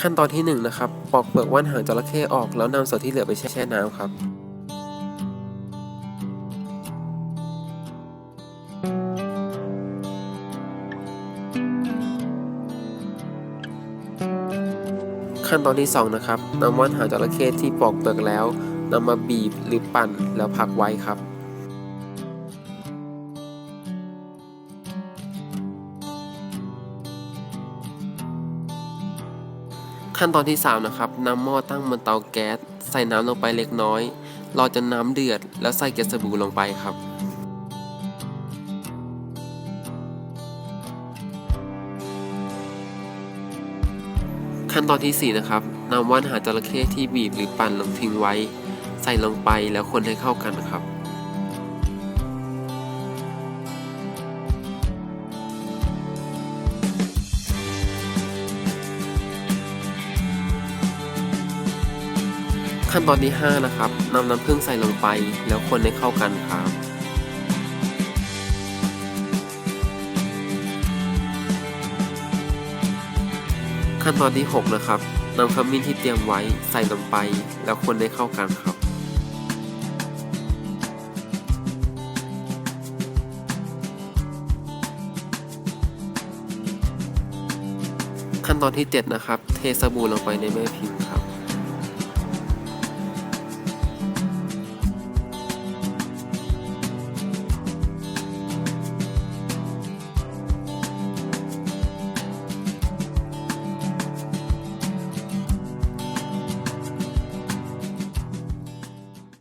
ขั้นตอนที่1นงนะครับปอกเปลือกว่านหางจระเข้ออกแล้วนำส่วนที่เหลือไปแช่น้ำครับขั้นตอนที่ 2 นะครับนำว่านหางจระเข้ที่ปอกเปลือกแล้วนำมาบีบหรือปั่นแล้วพักไว้ครับ ขั้นตอนที่ 3 นะครับนำหม้อตั้งบนเตาแก๊ส ใส่น้ำลงไปเล็กน้อย รอจนน้ำเดือด แล้วใส่เกล็ดสบู่ลงไปครับ ขั้นตอนทีสี่4 นะครับนำว่านหาจระเข้ที่บีบหรือปั่นลงทิ้งไว้ ใส่ลงไปแล้วคนให้เข้ากันครับ ขั้นตอนที่ 5 นะครับนำน้ำผึ้งใส่ลงไปแล้วคนให้เข้ากันครับขั้นตอนที่ 6 นะครับนำขมิ้นที่เตรียมไว้ใส่ลงไป แล้วคนให้เข้ากันครับ ขั้นตอนที่ 7 นะครับ เทสบู่ลงไปในแม่พิมพ์ครับ